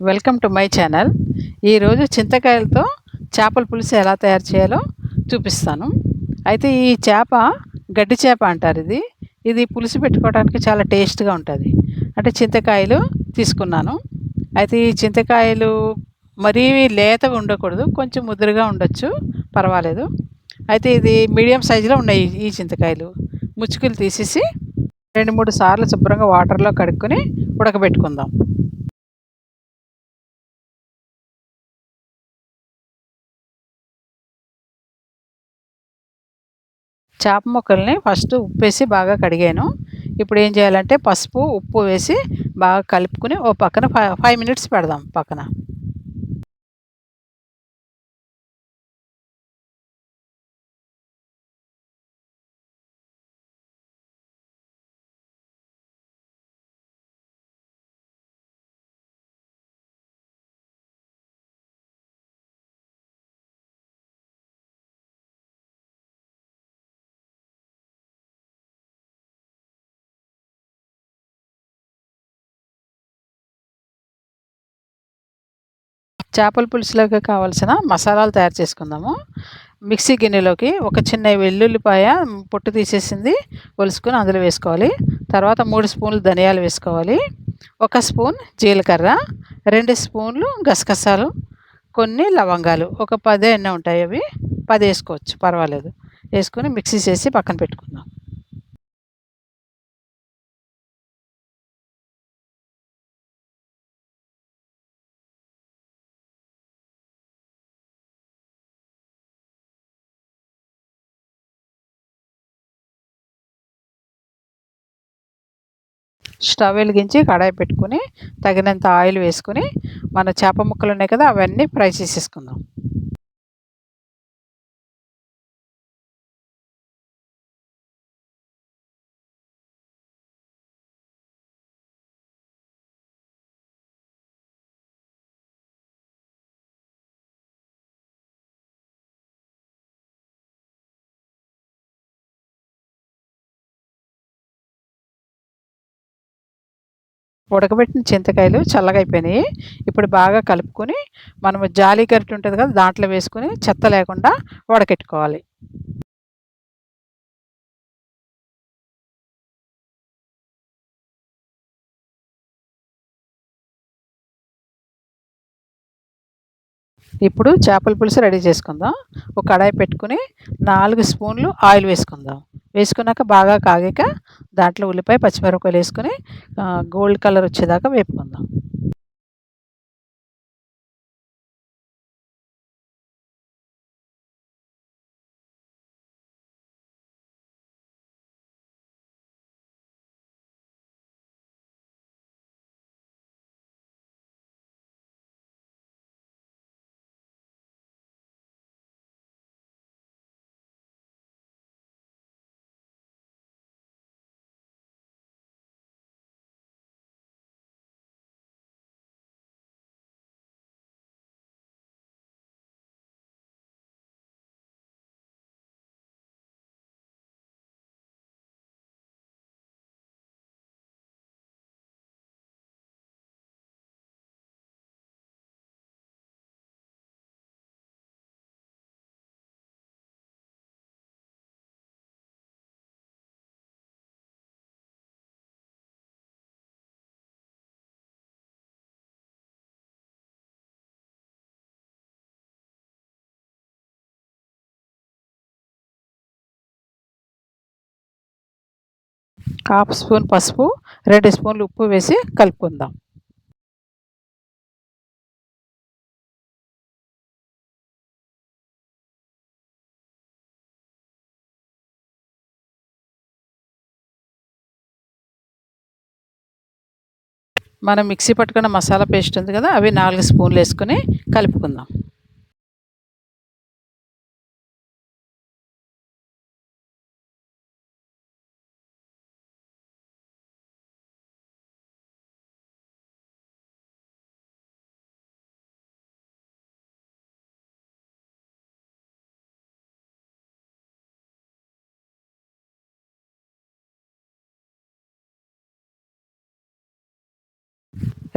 Welcome to my channel. ఈరోజు చింతకాయలతో చేపల పులుసు ఎలా తయారు చేయాలో చూపిస్తాను. అయితే ఈ చేప గడ్డి చేప అంటారు ఇది. ఇది పులుసు పెట్టుకోవడానికి చాలా టేస్ట్గా ఉంటుంది. అంటే చింతకాయలు తీసుకున్నాను. అయితే ఈ చింతకాయలు మరీ లేతగా ఉండకూడదు. కొంచెం ముదురుగా ఉండొచ్చు. పర్వాలేదు. అయితే ఇది మీడియం సైజులో ఉన్నాయి ఈ చింతకాయలు. ముచ్చుకులు తీసేసి రెండు మూడు సార్లు శుభ్రంగా వాటర్లో కడుక్కొని ఉడకబెట్టుకుందాం. చేప ముక్కల్ని ఫస్ట్ ఉప్పు వేసి బాగా కడిగాను. ఇప్పుడు ఏం చేయాలంటే పసుపు ఉప్పు వేసి బాగా కలుపుకుని ఓ పక్కన ఫైవ్ ఫైవ్ మినిట్స్ పెడదాం పక్కన. చేపల పులుసులోకి కావాల్సిన మసాలాలు తయారు చేసుకుందాము. మిక్సీ గిన్నెలోకి ఒక చిన్న వెల్లుల్లిపాయ పొట్టు తీసేసింది ఒలుసుకొని అందులో వేసుకోవాలి. తర్వాత మూడు స్పూన్లు ధనియాలు వేసుకోవాలి. ఒక స్పూన్ జీలకర్ర రెండు స్పూన్లు గసగసాలు కొన్ని లవంగాలు. ఒక పది ఎన్న ఉంటాయి అవి. పది వేసుకోవచ్చు పర్వాలేదు. వేసుకొని మిక్సీ చేసి పక్కన పెట్టుకుందాం. స్టవ్ వెలిగించి కడాయి పెట్టుకుని తగినంత ఆయిల్ వేసుకుని మన చేప ముక్కలు ఉన్నాయి కదా అవన్నీ ఫ్రై చేసేసుకుందాం. ఉడకబెట్టిన చింతకాయలు చల్లగా అయిపోయినాయి. ఇప్పుడు బాగా కలుపుకొని మనము జాలి గరిటె ఉంటుంది కదా దాంట్లో వేసుకొని చెత్త లేకుండా ఉడకెట్టుకోవాలి ఇప్పుడు చేపల పులుసు రెడీ చేసుకుందాం. ఒక కడాయి పెట్టుకుని నాలుగు స్పూన్లు ఆయిల్ వేసుకుందాం. వేసుకున్నాక బాగా కాగాక దాంట్లో ఉల్లిపాయ పచ్చిమిరపకాయలు వేసుకొని గోల్డ్ కలర్ వచ్చేదాకా వేపుకుందాం. హాఫ్ స్పూన్ పసుపు రెండు స్పూన్లు ఉప్పు వేసి కలుపుకుందాం. మనం మిక్సీ పట్టుకున్న మసాలా పేస్ట్ ఉంది కదా అవి నాలుగు స్పూన్లు వేసుకొని కలుపుకుందాం.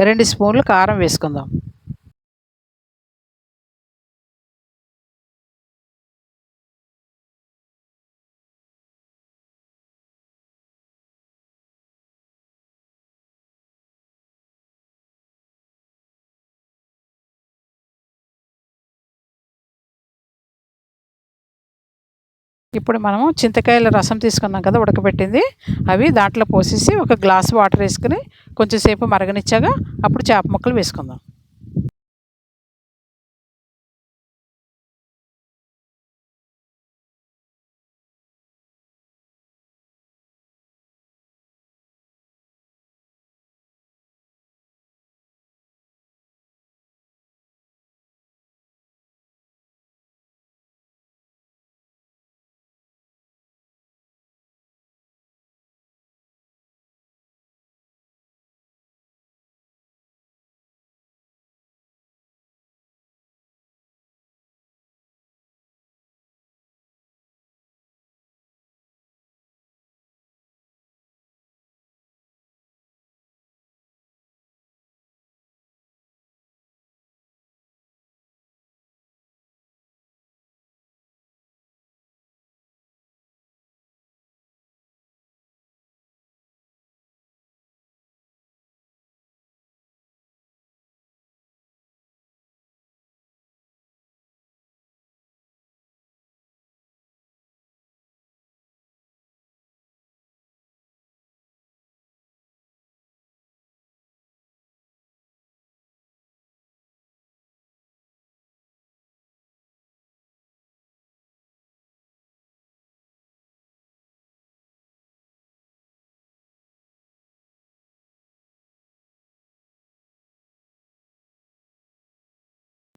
రెండు స్పూన్లు కారం వేసుకుందాం. ఇప్పుడు మనము చింతకాయల రసం తీసుకున్నాం కదా ఉడకబెట్టింది. అవి దాంట్లో పోసేసి ఒక గ్లాస్ వాటర్ వేసుకుని కొంచెంసేపు మరగనిచ్చాక అప్పుడు చేప ముక్కలు వేసుకుందాం.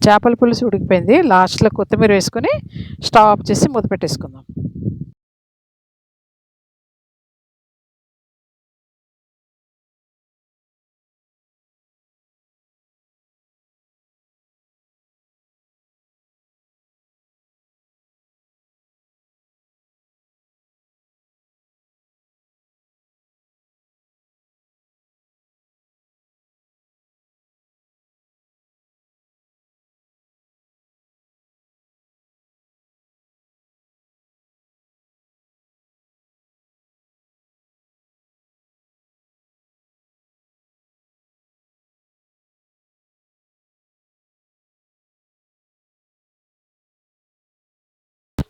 చేపల పులుసు ఉడికిపోయింది. లాస్ట్లో కొత్తిమీర వేసుకొని స్టవ్ ఆఫ్ చేసి మూత పెట్టేసుకుందాం.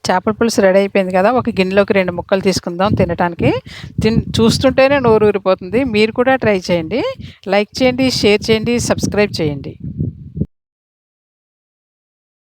చేపల పులుసు రెడీ అయిపోయింది కదా ఒక గిన్నెలోకి రెండు ముక్కలు తీసుకుందాం తినడానికి తిన్ చూస్తుంటేనే నోరు ఊరిపోతుంది. మీరు కూడా ట్రై చేయండి. లైక్ చేయండి షేర్ చేయండి సబ్స్క్రైబ్ చేయండి.